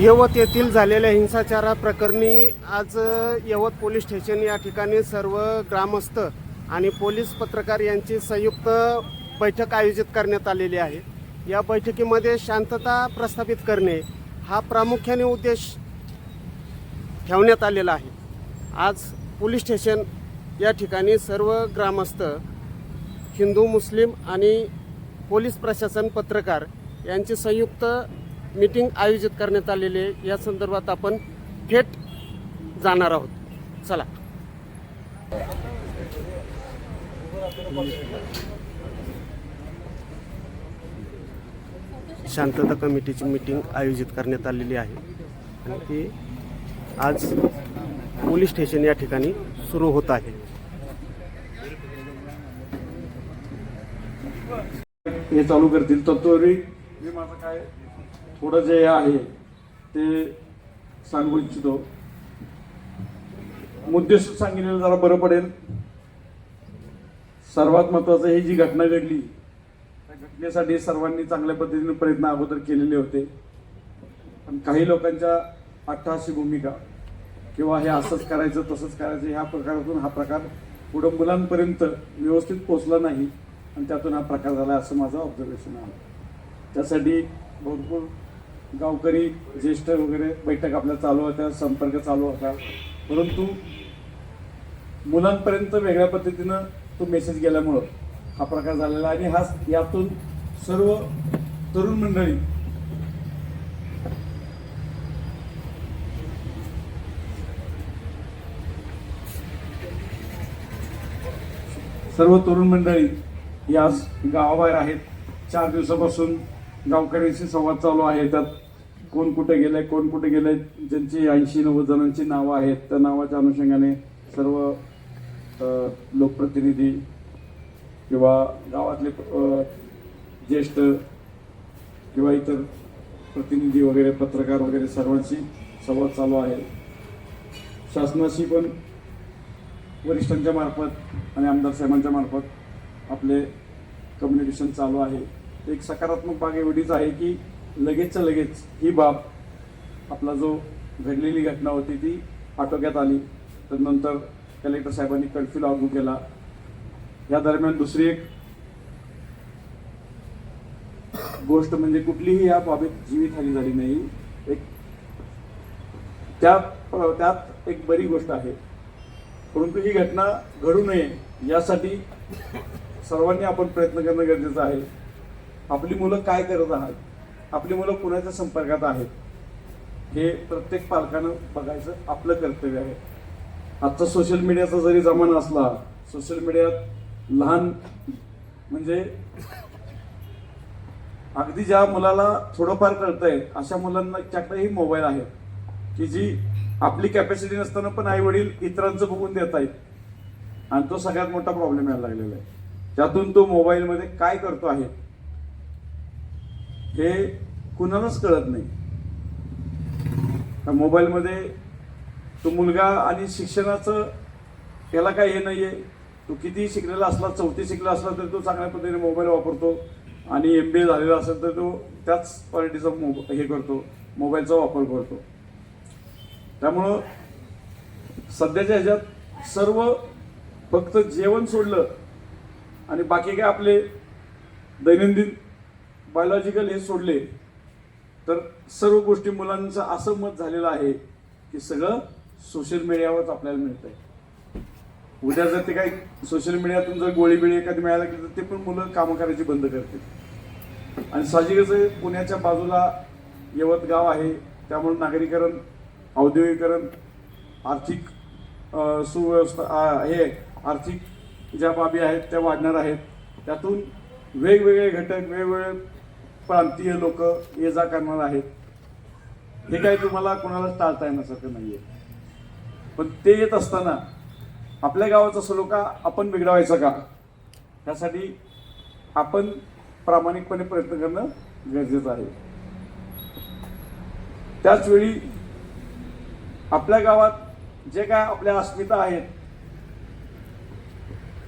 यवत येथील झालेल्या हिंसाचाराप्रकरणी आज यवत पोलीस स्टेशन या ठिकाणी सर्व ग्रामस्थ आणि पोलीस पत्रकार यांची संयुक्त बैठक आयोजित करण्यात आलेली आहे. या बैठकीमध्ये शांतता प्रस्थापित करणे हा प्रामुख्याने उद्देश ठेवण्यात आलेला आहे. आज पोलीस स्टेशन या ठिकाणी सर्व ग्रामस्थ हिंदू मुस्लिम आणि पोलीस प्रशासन पत्रकार यांची संयुक्त मीटिंग आयोजित करण्यात आलेली आहे. या संदर्भात आपण थेट जाणार आहोत. चला. शांतता कमिटीची मीटिंग आयोजित करण्यात आलेली आहे. आणि ती आज पोलीस स्टेशन या ठिकाणी सुरू होत आहे. हे चालू करतील. तत्वरी. मी माझं काय? थोडं जे आहे ते सांगू इच्छितो. मुद्देसूद सांगितलेलं जरा बरं पडेल. सर्वात महत्वाचं ही जी घटना घडली त्या घटनेसाठी सर्वांनी चांगल्या पद्धतीने प्रयत्न अगोदर केलेले होते. पण काही लोकांच्या अठ्ठाशी भूमिका किंवा हे असंच करायचं तसंच करायचं ह्या प्रकारातून हा प्रकार पुढं मुलांपर्यंत व्यवस्थित पोचला नाही आणि त्यातून हा प्रकार झाला असं माझं ऑब्झर्वेशन आहे. त्यासाठी भरपूर गावकरी ज्येष्ठ वगैरे बैठक आपल्या चालू होत्या संपर्क चालू होता. परंतु मुलांपर्यंत वेगळ्या पद्धतीनं तो मेसेज गेल्यामुळं हा प्रकार झालेला आणि हा यातून सर्व तरुण मंडळी सर्व तरुण मंडळी या गावाबाहेर आहेत. चार दिवसापासून गावकऱ्यांशी संवाद चालू आहे. त्यात कोण कुठे गेलंय कोण कुठे गेलंय ज्यांची ऐंशी नव्वद जणांची नावं आहेत त्या नावाच्या अनुषंगाने सर्व लोकप्रतिनिधी किंवा गावातले ज्येष्ठ किंवा इतर प्रतिनिधी वगैरे पत्रकार वगैरे सर्वांशी संवाद चालू आहे. शासनाशी पण वरिष्ठांच्या मार्फत आणि आमदार साहेबांच्या मार्फत आपले कम्युनिकेशन चालू आहे. एक सकारात्मक भाग एवढीच आहे की लगेचच्या लगेच ही बाब आपला जो घडलेली घटना होती ती आटोक्यात आली. तर नंतर कलेक्टर साहेबांनी कर्फ्यू लागू केला. या दरम्यान दुसरी एक गोष्ट म्हणजे कुठलीही या बाबीत जीवितहानी झाली नाही. एक त्या त्यात एक बरी गोष्ट आहे. परंतु ही घटना घडू नये यासाठी सर्वांनी आपण प्रयत्न करणं गरजेचं आहे. आपली मुलं काय करत आहात? आपली मुलं कुणाच्या संपर्कात आहेत. हे प्रत्येक पालकानं बघायचं आपलं कर्तव्य आहे. आजचा सोशल मीडियाचा जरी जमाना असला सोशल मीडियात लहान म्हणजे अगदी ज्या मुलाला थोडंफार कळतंय अशा मुलांना मोबाईल आहे. की जी आपली कॅपॅसिटी नसताना पण आई वडील इतरांचं बघून देत आहेत. आणि तो सगळ्यात मोठा प्रॉब्लेम यायला लागलेला आहे. त्यातून तो मोबाईलमध्ये काय करतो आहे हे कुणालाच कळत नाही. मोबाईलमध्ये तो मुलगा आणि शिक्षणाचं त्याला काय हे नाही आहे तो किती शिकलेला असला चौथी शिकला असला तरी तो चांगल्या पद्धतीने मोबाईल वापरतो आणि एम बी ए झालेला असेल तर तो त्याच क्वालिटीचा मोब हे करतो मोबाईलचा वापर करतो. त्यामुळं सध्याच्या ह्याच्यात सर्व फक्त जेवण सोडलं आणि बाकी काय आपले दैनंदिन बायोलॉजिकल हे सोडले तर सर्व गोष्टी मुलांचं असं मत झालेलं आहे की सगळं सोशल मीडियावरच आपल्याला मिळतंय. उद्या जर ते काही सोशल मीडियातून जर गोळी बिळी एखादी मिळायला लागली तर ते पण मुलं कामं करायची बंद करतील. आणि साहजिकच पुण्याच्या बाजूला यवत गाव आहे त्यामुळे नागरीकरण औद्योगिकरण आर्थिक सुव्यवस्था हे आर्थिक ज्या बाबी आहेत त्या वाढणार आहेत. त्यातून वेगवेगळे घटक वेगवेगळे प्रांतीय लोक ये जा करणार आहेत. हे काही तुम्हाला कोणालाच टाळता येण्यासारखं नाहीये. पण ते येत असताना आपल्या गावाचा सलोखा आपण बिघडवायचा का? त्यासाठी आपण प्रामाणिकपणे प्रयत्न करणं गरजेचं आहे. त्याचवेळी आपल्या गावात जे काय आपल्या अस्मिता आहेत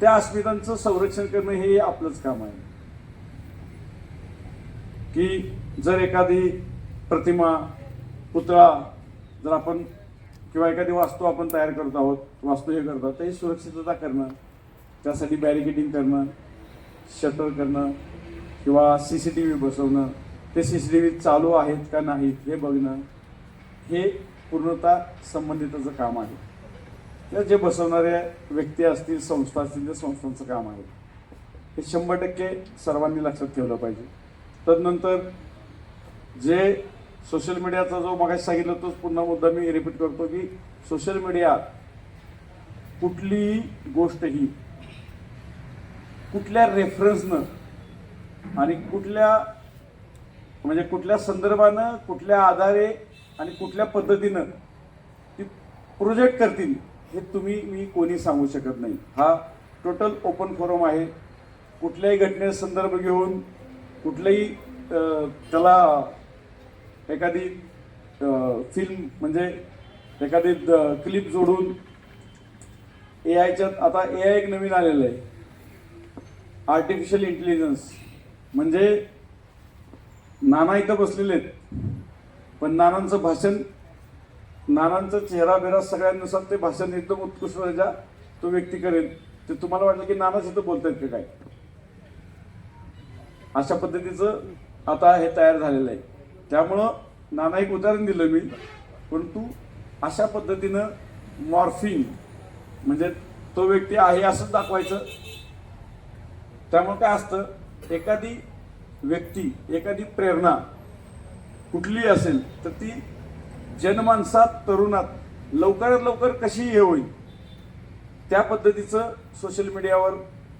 त्या अस्मितांचं संरक्षण करणं हे आपलंच काम आहे. की जर एखादी प्रतिमा पुतळा जर आपण किंवा एखादी वास्तू आपण तयार करत आहोत वास्तू हे करत आहोत तर सुरक्षितता करणं त्यासाठी बॅरिकेडिंग करणं शटर करणं किंवा सी सी टी व्ही बसवणं ते सी सी टी व्ही चालू आहेत का नाहीत हे बघणं हे पूर्णतः संबंधिताचं काम आहे. किंवा जे बसवणाऱ्या व्यक्ती असतील संस्था असतील त्या संस्थांचं काम आहे. हे शंभर टक्के सर्वांनी लक्षात ठेवलं पाहिजे. तदनंतर जे सोशल मीडियाचा जो मगाशी सांगितलं तोच पुन्हा मुद्दा मी रिपीट करतो की सोशल मीडिया कुठलीही गोष्ट ही कुठल्या रेफरन्सनं आणि कुठल्या म्हणजे कुठल्या संदर्भानं कुठल्या आधारे आणि कुठल्या पद्धतीनं ती प्रोजेक्ट करतील हे तुम्ही मी कोणी सांगू शकत नाही. हा टोटल ओपन फोरम आहे. कुठल्याही घटनेचा संदर्भ घेऊन कुठलंही त्याला एखादी फिल्म म्हणजे एखादी क्लिप जोडून ए आयच्यात आता ए आय एक नवीन आलेलं आहे. आर्टिफिशियल इंटेलिजन्स म्हणजे नाना इथं बसलेले आहेत. पण नानांचं भाषण नानांचा चेहरा बेरा सगळ्यांनुसार ते भाषण एकदम उत्कृष्ट दर्जा तो व्यक्ती करेल. ते तुम्हाला वाटलं की नानाच इथं बोलतायत का काय? अशा पद्धतीचं आता हे तयार झालेलं आहे. त्यामुळं नाना एक उदाहरण दिलं मी परंतु अशा पद्धतीनं मॉर्फिंग म्हणजे तो व्यक्ती आहे असंच दाखवायचं. त्यामुळं काय असतं एखादी व्यक्ती एखादी प्रेरणा कुठली असेल तर ती जनमानसात तरुणात लवकरात लवकर कशी हे होईल त्या पद्धतीचं सोशल मीडियावर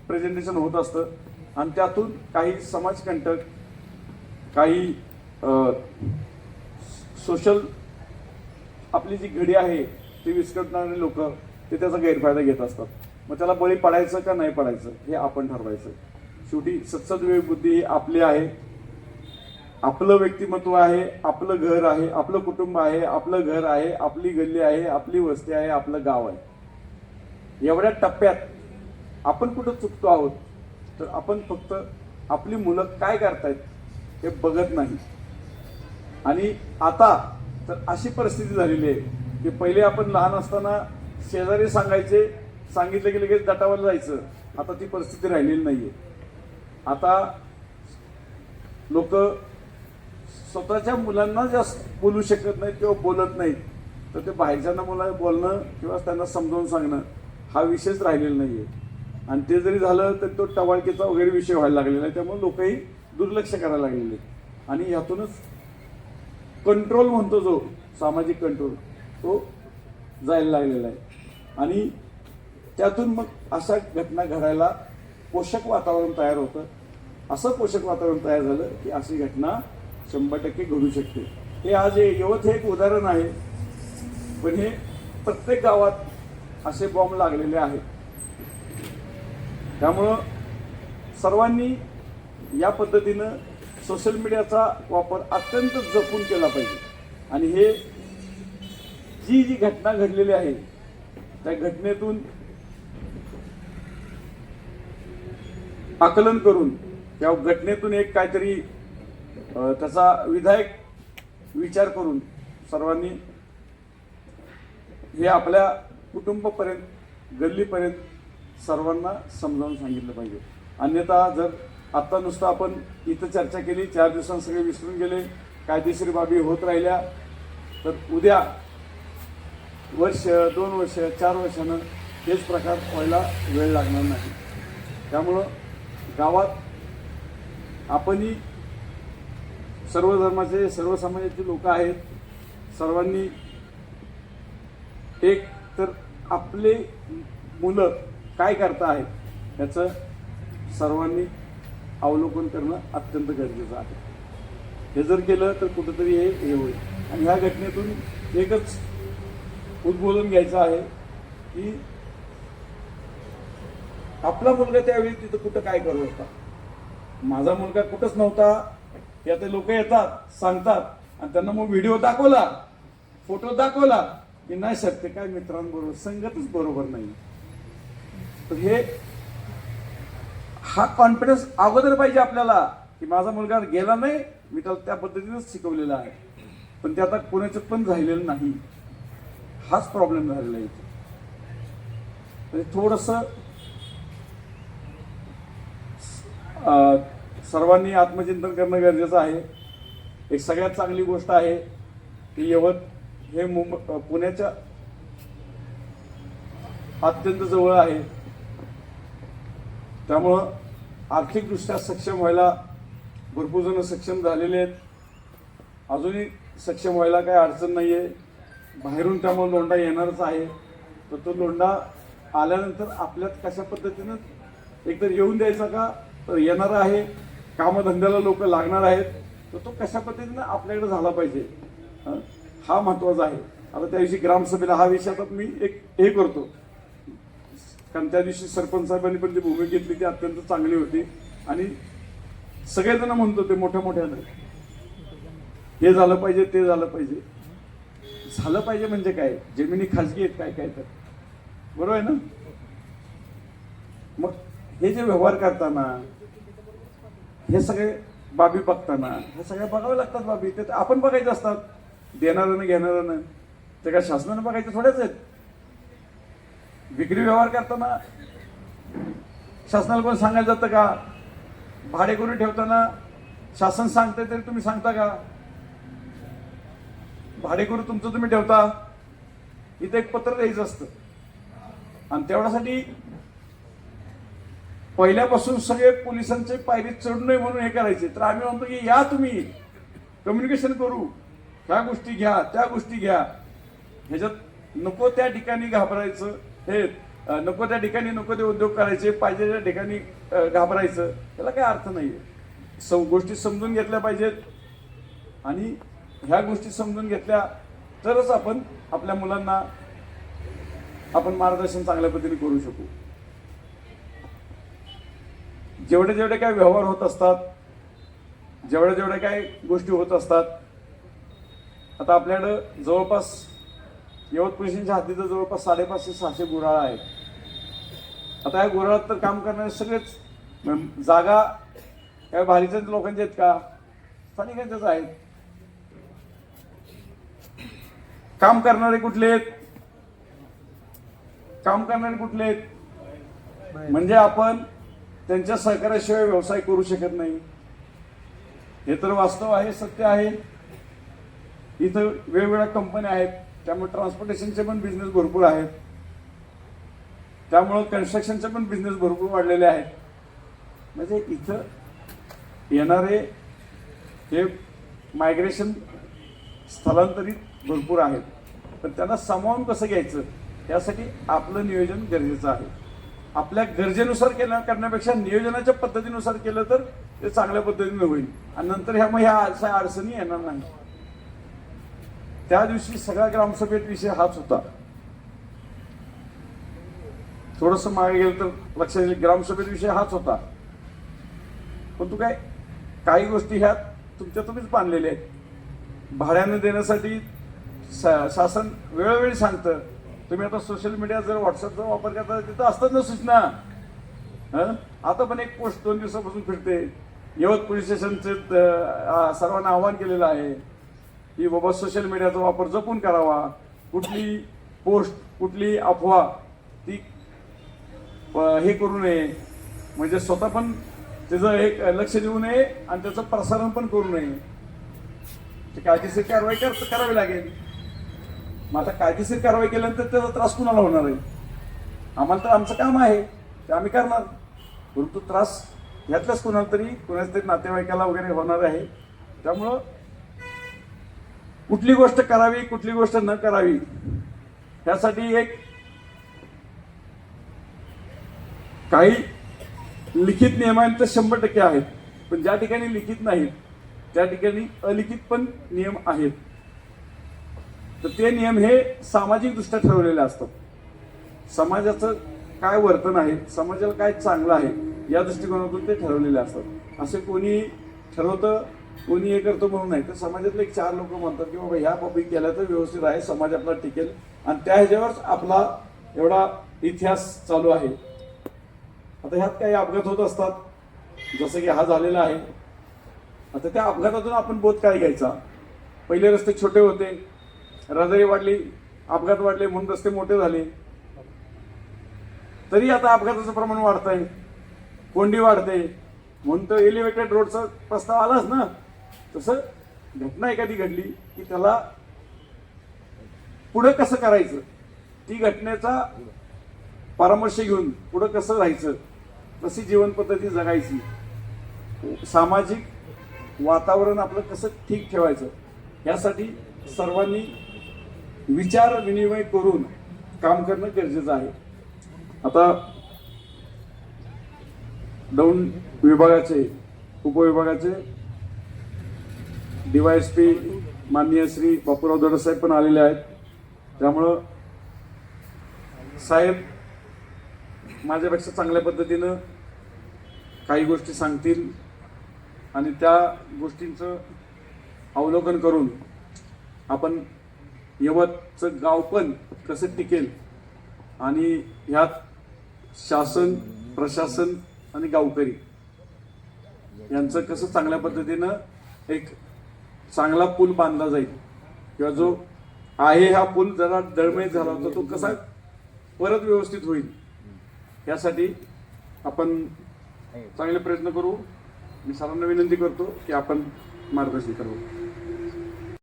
प्रेझेंटेशन होत असतं. आणि त्यातून काही समाजकंटक काही सोशल आपली जी घडी आहे ती विस्कटणारे लोक ते त्याचा गैरफायदा घेत असतात. मग त्याला बळी पडायचं का नाही पडायचं हे आपण ठरवायचं. शेवटी सत्सद बुद्धी ही आपली आहे. आपलं व्यक्तिमत्व आहे आपलं घर आहे आपलं कुटुंब आहे आपलं घर आहे आपली गल्ली आहे आपली वस्ती आहे आपलं गाव आहे. एवढ्या टप्प्यात आपण कुठं चुकतो आहोत? तर आपण फक्त आपली मुलं काय करतायत हे बघत नाही. आणि आता तर अशी परिस्थिती झालेली आहे की पहिले आपण लहान असताना शेजारी सांगायचे सांगितलं की लगेच दटावर जायचं. आता ती परिस्थिती राहिलेली नाही आहे आता लोक स्वतःच्या मुलांना जास्त बोलू शकत नाहीत किंवा बोलत नाहीत. तर ते बाहेरच्यांना मुला बोलणं किंवा त्यांना समजावून सांगणं हा विषयच राहिलेला नाही आहे आणि ते जरी झालं तर तो टवाळकीचा वगैरे विषय व्हायला लागलेला आहे. त्यामुळे लोकही दुर्लक्ष करायला लागलेले आणि यातूनच कंट्रोल म्हणतो जो सामाजिक कंट्रोल तो जायला लागलेला आहे. आणि त्यातून मग अशा घटना घडायला पोषक वातावरण तयार होतं. असं पोषक वातावरण तयार झालं की अशी घटना शंभर टक्के घडू शकते. हे आज हे यवत हे एक उदाहरण आहे. पण हे प्रत्येक गावात असे बॉम्ब लागलेले आहेत. त्यामुळं सर्वांनी या पद्धतीनं सोशल मीडियाचा वापर अत्यंत जपून केला पाहिजे. आणि हे जी जी घटना घडलेली आहे त्या घटनेतून आकलन करून त्या घटनेतून एक काहीतरी त्याचा विधायक विचार करून सर्वांनी हे आपल्या कुटुंबापर्यंत गल्लीपर्यंत सर्वांना समजावून सांगितलं पाहिजे. अन्यथा जर आत्ता नुसतं आपण इथं चर्चा केली चार दिवसांत सगळे विसरून गेले कायदेशीर बाबी होत राहिल्या तर उद्या वर्ष दोन वर्ष चार वर्षानं हेच प्रकार व्हायला वेळ लागणार नाही. त्यामुळं गावात आपणही सर्व धर्माचे सर्व समाजाचे लोक आहेत. सर्वांनी एक तर आपले मुलं काय करता आहेत याचं सर्वांनी अवलोकन करणं अत्यंत गरजेचं आहे. हे जर केलं तर कुठंतरी हे हे होईल. आणि ह्या घटनेतून एकच उद्बोधन घ्यायचं आहे की आपला मुलगा त्यावेळी तिथं कुठं काय करत होता? माझा मुलगा कुठंच नव्हता. हे आता लोक येतात सांगतात. आणि त्यांना मग व्हिडिओ दाखवला फोटो दाखवला की नाही शकते काय मित्रांबरोबर संगतच बरोबर नाही. तर हे हा कॉन्फिडन्स अगोदर पाहिजे आपल्याला की माझा मुलगा गेला नाही मी त्याला त्या पद्धतीनंच शिकवलेला आहे. पण ते आता कोणाचं पण राहिलेलं नाही. हाच प्रॉब्लेम झालेला आहे इथे. म्हणजे थोडंसं सर्वांनी आत्मचिंतन करणं गरजेचं आहे. एक सगळ्यात चांगली गोष्ट आहे की यवत हे मुंब पुण्याच्या अत्यंत जवळ आहे. त्यामुळं आर्थिकदृष्ट्या सक्षम व्हायला भरपूर जण सक्षम झालेले आहेत. अजूनही सक्षम व्हायला काही अडचण नाही आहे बाहेरून त्यामुळे लोंढा येणारच आहे. तर तो लोंढा आल्यानंतर आपल्यात कशा पद्धतीनं एकतर येऊन द्यायचा का? तर येणार आहे. कामधंद्याला लोक लागणार आहेत. तर तो कशा पद्धतीनं आपल्याकडे झाला पाहिजे? हा? महत्त्वाचा आहे. आता त्याविषयी ग्रामसभेला हा विषय आता मी एक हे करतो. कारण त्या दिवशी सरपंच साहेबांनी पण जी भूमिका घेतली ती अत्यंत चांगली होती. आणि सगळेजण म्हणत होते मोठ्या मोठ्यानं हे झालं पाहिजे ते झालं पाहिजे. झालं पाहिजे म्हणजे काय? जमिनी खाजगी आहेत काय काय तर. बरोबर आहे ना? मग हे जे व्यवहार करताना हे सगळे बाबी बघताना हे सगळ्या बघाव्या लागतात बाबी. ते तर आपण बघायचे असतात. देणाऱ्यानं घेणाऱ्यानं ते काय शासनानं बघायचे थोड्याच आहेत. विक्री व्यवहार करताना शासनाला कोण सांगायला जातं का? भाडे करून ठेवताना शासन सांगते तरी तुम्ही सांगता का? भाडेकरू तुमचं तुम्ही ठेवता? इथं एक पत्र द्यायचं असतं. आणि तेवढ्यासाठी पहिल्यापासून सगळे पोलिसांचे पायरी चढू नये म्हणून हे करायचे. तर आम्ही म्हणतो की या तुम्ही. कम्युनिकेशन करू. ह्या गोष्टी घ्या त्या गोष्टी घ्या. ह्याच्यात नको त्या ठिकाणी घाबरायचं. हे नको त्या ठिकाणी नको ते उद्योग करायचे पाहिजे त्या ठिकाणी घाबरायचं. त्याला काही अर्थ नाही आहे सम गोष्टी समजून घेतल्या पाहिजेत. आणि ह्या गोष्टी समजून घेतल्या तरच आपण आपल्या मुलांना आपण मार्गदर्शन चांगल्या पद्धतीने करू शकू. जेवढे जेवढे काय व्यवहार होत असतात जेवढ्या जेवढ्या काय गोष्टी होत असतात आता आपल्याकडं जवळपास यवत पोलिसांच्या हद्दीत जवळपास साडेपाचशे सहाशे गुराळा आहेत. आता या गुराळात तर काम करणारे सगळेच जागा या भारीच्या लोकांच्या आहेत का? स्थानिकांच्याच आहेत. काम करणारे कुठले आहेत? काम करणारे कुठले आहेत? म्हणजे आपण त्यांच्या सहकार्याशिवाय व्यवसाय करू शकत नाही. हे तर वास्तव आहे सत्य आहे. इथं वेगवेगळ्या कंपन्या आहेत. त्यामुळे ट्रान्सपोर्टेशनचे पण बिझनेस भरपूर आहेत. त्यामुळं कन्स्ट्रक्शनचे पण बिझनेस भरपूर वाढलेले आहेत. म्हणजे इथं येणारे हे मायग्रेशन स्थलांतरित भरपूर आहेत. पण त्यांना सामावून कसं घ्यायचं? यासाठी आपलं नियोजन गरजेचं आहे. आपल्या गरजेनुसार केलं करण्यापेक्षा नियोजनाच्या पद्धतीनुसार केलं तर ते चांगल्या पद्धतीने होईल. आणि नंतर ह्या मग ह्या अशा अडचणी येणार नाही त्या दिवशी सगळ्या ग्रामसभेत विषय हाच होता. थोडस मागे गेलं तर लक्षात येईल ग्रामसभेत विषय हाच होता. पण तू काय काही गोष्टी ह्या तुमच्या तुम्हीच बांधलेल्या आहेत. भाड्यानं देण्यासाठी शा- शासन वेळोवेळी सांगतं. तुम्ही आता सोशल मीडिया जर व्हॉट्सअपचा वापर करता तिथं असतात ना सूचना. हं? आता पण एक पोस्ट दोन दिवसापासून फिरते. यवत पोलीस स्टेशनचे सर्वांना आवाहन केलेलं आहे. की बाबा सोशल मीडियाचा वापर जपून करावा. कुठली पोस्ट कुठली अफवा ती हे करू नये. म्हणजे स्वतः पण त्याचं एक लक्ष देऊ नये आणि त्याचं प्रसारण पण करू नये. ते कायदेशीर कारवाई कर करावी लागेल. मग आता कायदेशीर कारवाई केल्यानंतर त्याचा त्रास कुणाला होणार आहे? आम्हाला तर आमचं काम आहे. ते आम्ही करणार. परंतु त्रास यातलाच कुणाला तरी कुणाच्या तरी नातेवाईकाला वगैरे होणार आहे. त्यामुळं कुठली गोष्ट करावी कुठली गोष्ट न करावी त्यासाठी एक काही लिखित नियमांत शंभर टक्के आहेत पण ज्या ठिकाणी लिखित नाहीत त्या ठिकाणी अलिखित पण नियम आहेत. तर ते नियम हे सामाजिकदृष्ट्या ठरवलेले असतात. समाजाचं काय वर्तन आहे समाजाला काय चांगलं आहे या दृष्टिकोनातून ते ठरवलेले असतात. असे कोणी ठरवतं कोणी हे करतो म्हणून नाही. तर समाजातले एक चार लोक म्हणतात की बाबा ह्या बाबी केल्या तर व्यवस्थित आहे समाज आपला टिकेल. आणि त्या ह्याच्यावर आपला एवढा इतिहास चालू आहे. आता ह्यात काही अपघात होत असतात. जसं की हा झालेला आहे. आता त्या अपघातातून आपण बोध काय घ्यायचा? पहिले रस्ते छोटे होते. रहदारी वाढली अपघात वाढले म्हणून रस्ते मोठे झाले. तरी आता अपघाताचं प्रमाण वाढत आहे कोंडी वाढते. म्हणून तर एलिव्हेटेड रोडचा प्रस्ताव आलाच ना. तसं घटना एखादी घडली की त्याला पुढं कसं करायचं? ती घटनेचा परामर्श घेऊन पुढं कसं राहायचं? कशी जीवन पद्धती जगायची? सामाजिक वातावरण आपलं कसं ठीक ठेवायचं? यासाठी सर्वांनी विचार विनिमय करून काम करणं गरजेचं आहे. आता दौंड विभागाचे उपविभागाचे डीवायएसपी माननीय श्री बापूराव दडसाहेब पण आलेले आहेत. त्यामुळं साहेब माझ्यापेक्षा चांगल्या पद्धतीनं काही गोष्टी सांगतील आणि त्या गोष्टींचं अवलोकन करून आपण यवतचं गाव पण कसं टिकेल आणि ह्यात शासन प्रशासन आणि गावकरी यांचं कसं चांगल्या पद्धतीनं एक चांगला पूल बांधला जाईल. किंवा जो आहे हा पूल जरा दळमळीत झाला होता तो कसा परत व्यवस्थित होईल? यासाठी आपण चांगले प्रयत्न करू. मी सर्वांना विनंती करतो की आपण मार्गदर्शन करू.